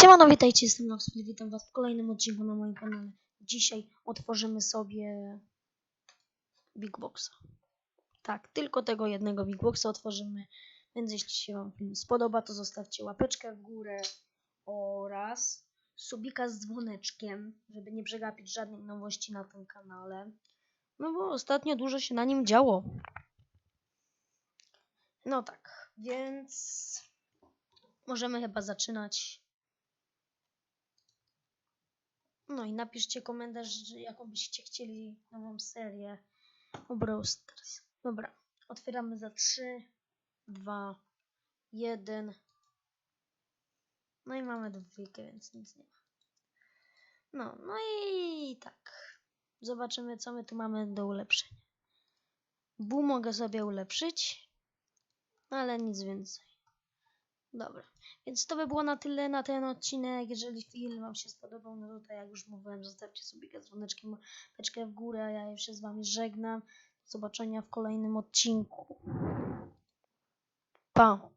Siemano, witajcie, jestem Noxfil, witam was w kolejnym odcinku na moim kanale. Dzisiaj otworzymy sobie Big Boxa. Tak, tylko tego jednego Big Boxa otworzymy, więc jeśli się wam film spodoba, to zostawcie łapeczkę w górę oraz subika z dzwoneczkiem, żeby nie przegapić żadnych nowości na tym kanale. No bo ostatnio dużo się na nim działo. No tak, więc możemy chyba zaczynać. No i napiszcie komentarz, jaką byście chcieli nową serię o Brawl Stars. Dobra, otwieramy za 3, 2, 1. No i mamy dwójkę, więc nic nie ma. No, no i tak. Zobaczymy, co my tu mamy do ulepszenia. Bu mogę sobie ulepszyć, ale nic więcej. Dobra, więc to by było na tyle na ten odcinek. Jeżeli film Wam się spodobał, no to tak jak już mówiłem, zostawcie sobie dzwoneczkiem, łapeczkę w górę, a ja już się z Wami żegnam. Do zobaczenia w kolejnym odcinku. Pa!